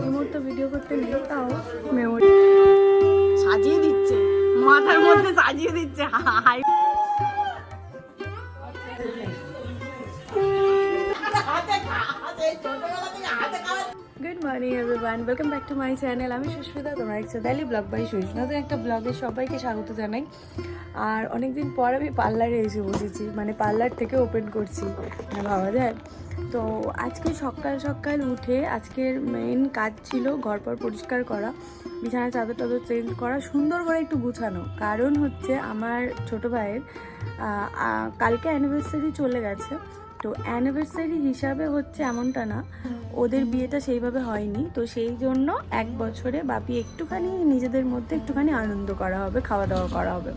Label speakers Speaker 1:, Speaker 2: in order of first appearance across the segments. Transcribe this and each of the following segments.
Speaker 1: এই মুহূর্তে ভিডিও করতে নেই তাও মেমোরি।
Speaker 2: সাজিয়ে দিচ্ছে। মাথার মধ্যে সাজিয়ে দিচ্ছে। Hi.
Speaker 1: Good morning everyone welcome back to my channel আমি সুস্মিতা তোমরা দেখছ দালি ব্লগ বাই সুইস নতুন একটা ব্লগে সবাইকে স্বাগত জানাই। আর অনেকদিন পর আমি পার্লারে এসে বসেছি মানে পার্লার থেকে ওপেন করছি। মানে ভাবা যায়। তো আজকে সকাল সকাল উঠে আজকের মেন কাজ ছিল ঘর পর পরিষ্কার করা বিছানা চাদর টাদর চেঞ্জ করা, সুন্দর করে একটু গুছানো। কারণ হচ্ছে আমার ছোট ভাইয়ের কালকে অ্যানিভার্সারি চলে গেছে। তো অ্যানিভার্সারি হিসাবে হচ্ছে এমনটা না, ওদের বিয়েটা সেইভাবে হয়নি। তো সেই জন্য এক বছরে বাপি একটুখানি নিজেদের মধ্যে একটুখানি আনন্দ করা হবে, খাওয়া দাওয়া করা হবে।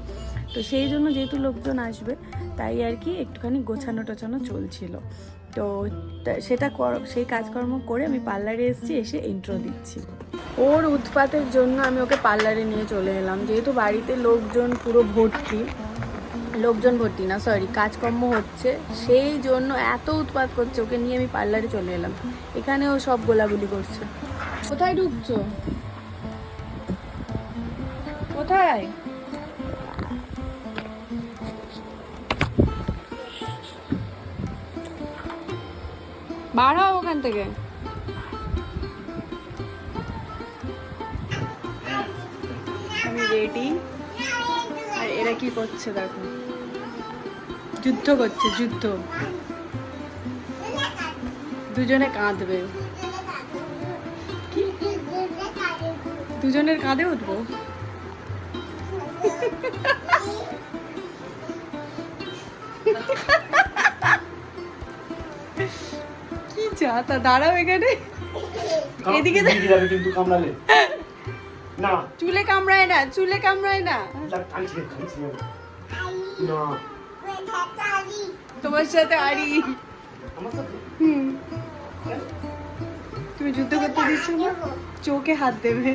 Speaker 1: তো সেই জন্য যেহেতু লোকজন আসবে তাই আর কি একটুখানি গোছানো টোছানো চলছিল। তো সেটা সেই কাজকর্ম করে আমি পার্লারে এসেছি, এসে ইন্ট্রো দিচ্ছি। ওর উৎপাতের জন্য আমি ওকে পার্লারে নিয়ে চলে এলাম। যেহেতু বাড়িতে লোকজন পুরো ভর্তি, লোকজন ভর্তি না সরি কাজকর্ম হচ্ছে, সেই জন্য এত উৎপাত করছে, ওকে নিয়ে আমি পার্লারে চলে এলাম। এখানে ও সব গোলাগুলি করছে। কোথায় ঢুকছো? কোথায়? বার হও ওখান থেকে। আমি রেডি আর এরা কি করছে দেখো। যুদ্ধ করছে, যুদ্ধ। দুজনে কাঁদবে। দুজনের কাঁধে উঠবো? তা দাঁড়াও এখানে। এদিকে
Speaker 3: কিন্তু কামড়ালে। না।
Speaker 1: চুলে কামড়ায় না চুলে কামড়ায় না। তোমার সাথে আরি। হুম। তুমি যুদ্ধ করতে দিচ্ছ না? চোখে হাত দেবে।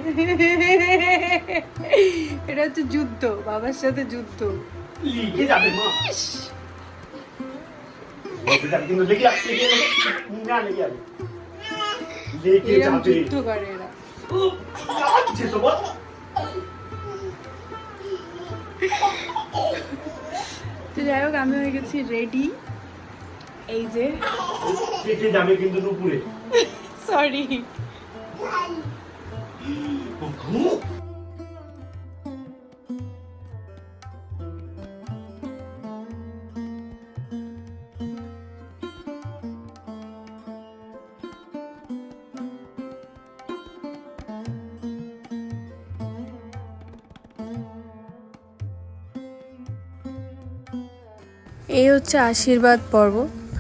Speaker 1: এটা হচ্ছে যুদ্ধ বাবার সাথে যুদ্ধ।
Speaker 3: কিন্তু লেগে যাবে, লেগে যাবে। না লেগে যাবে লেগে যাবে
Speaker 1: যুদ্ধ করে এরা
Speaker 3: উফ, কাঁদছে তো বল।
Speaker 1: যাই হোক আমি হয়ে গেছি রেডি এই যে
Speaker 3: যাবে কিন্তু নুপুরে
Speaker 1: সরি এই হচ্ছে আশীর্বাদ পর্ব।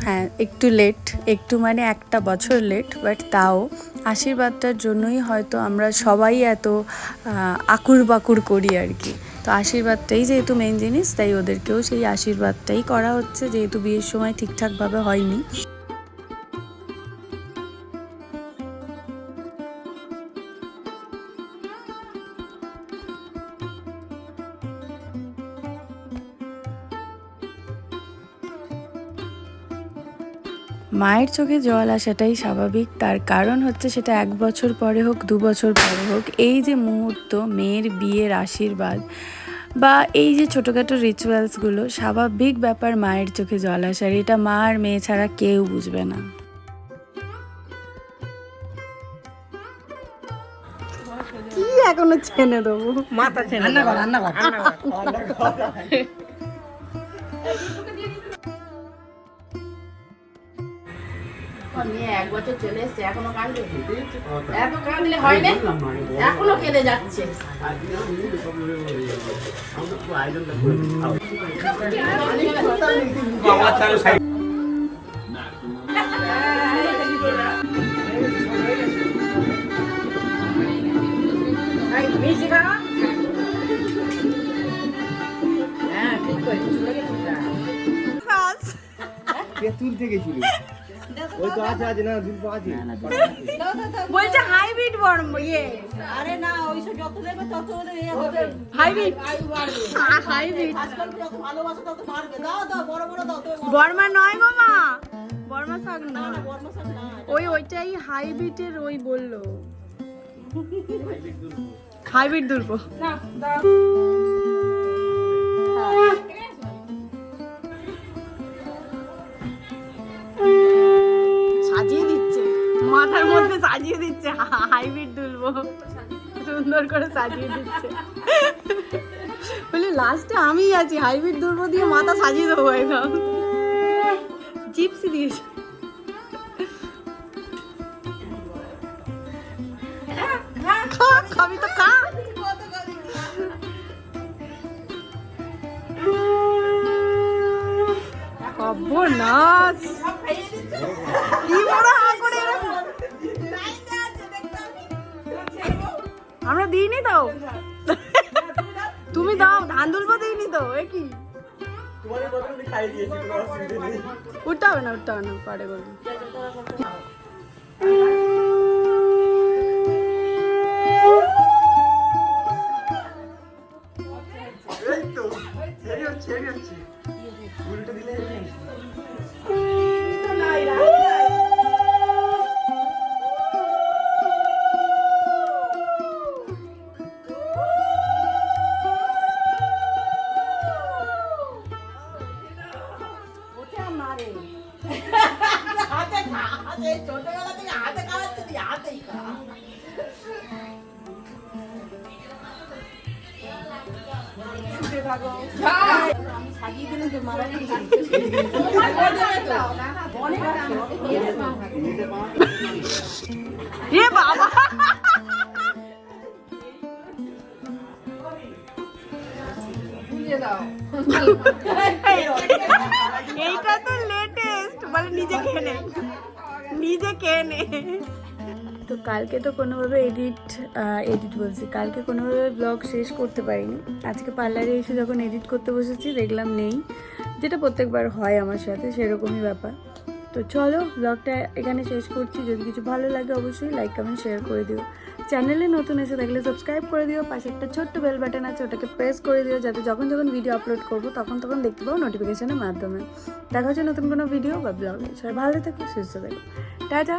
Speaker 1: হ্যাঁ একটু লেট একটু মানে একটা বছর লেট বাট তাও। আশীর্বাদটার জন্যই হয়তো আমরা সবাই এত আকুর বাকুর করি আর কি। তো আশীর্বাদটাই যেহেতু মেন জিনিস, তাই ওদেরকেও সেই আশীর্বাদটাই করা হচ্ছে, যেহেতু বিয়ের সময় ঠিকঠাকভাবে হয়নি। মায়ের চোখে জল আসাটাই স্বাভাবিক। তার কারণ হচ্ছে সেটা এক বছর পরে হোক দু বছর পরে হোক এই যে মুহূর্ত মেয়ের বিয়ের আশীর্বাদ বা এই যে ছোটোখাটো রিচুয়ালসগুলো স্বাভাবিক ব্যাপার মায়ের চোখে জল আসার। এটা মা আর মেয়ে ছাড়া কেউ বুঝবে না।
Speaker 2: কি এখনও ছেনে দেবো? মাথা ছেনে রান্না কর রান্না কর মেয়ে এক বছর চলে এসছে এখনও কাঁদবে এত কাঁদলে হয় না? এখনও কেঁদে যাচ্ছে। হ্যাঁ ঠিক করে চলে গেছে
Speaker 3: তেঁতুল থেকে ছিল ওই তো আছে আছে না দুল আছে।
Speaker 1: বলছে হাইব্রিড বর্ম ইয়ে।
Speaker 2: আরে না ওইসব যত দেবে তত ইয়ে হবে।
Speaker 1: হাইব্রিড হাইব্রিড
Speaker 2: আজকাল যত ভালোবাসা তত বাড়বে। দাও দাও বড় বড় দাও
Speaker 1: বর্মা নয় বর্মা শাক না
Speaker 2: বর্মা শাক না
Speaker 1: ওই ওইটাই হাইব্রিডের ওই বলল। হাইব্রিড
Speaker 2: না
Speaker 1: দিচ্ছে হাইব্রিড দুলবো। সুন্দর করে সাজিয়ে দিচ্ছে। বলি লাস্টে আমি আছি, হাইব্রিড দুলবো দিয়ে মাথা সাজিয়ে দেবো একদম। চিপস দিয়েছে। কি বড় আমরা দিইনি তো তুমি দাও, ধান দুলবো দিইনি তো, এ কি? উঠতে হবে না, উঠতে হবে না, পারে করবি
Speaker 3: দিলে হেরি হচ্ছে
Speaker 1: এ বাবা এইটা তো লেটেস্ট মানে নিজে নে নিজে খেয়ে নে? তো কালকে তো কোনোভাবে এডিট এডিট বলছি। কালকে কোনোভাবে ব্লগ শেষ করতে পারিনি। আজকে পার্লারে এসে যখন এডিট করতে বসেছি, দেখলাম নেই। যেটা প্রত্যেকবার হয় আমার সাথে, সেরকমই ব্যাপার। তো চলো ব্লগটা এখানে শেষ করছি। যদি কিছু ভালো লাগে অবশ্যই লাইক কমেন্ট শেয়ার করে দিও। চ্যানেলে নতুন এসে থাকলে সাবস্ক্রাইব করে দিও, পাশে একটা ছোট্ট বেল বাটন আছে, ওটাকে প্রেস করে দিও, যাতে যখন যখন ভিডিও আপলোড করব, তখন তখন দেখতে পাবো নোটিফিকেশনের মাধ্যমে। দেখা হচ্ছে নতুন কোনো ভিডিও বা ব্লগে সবাই ভালো থাকো, সুস্থ থাকো। টাটা!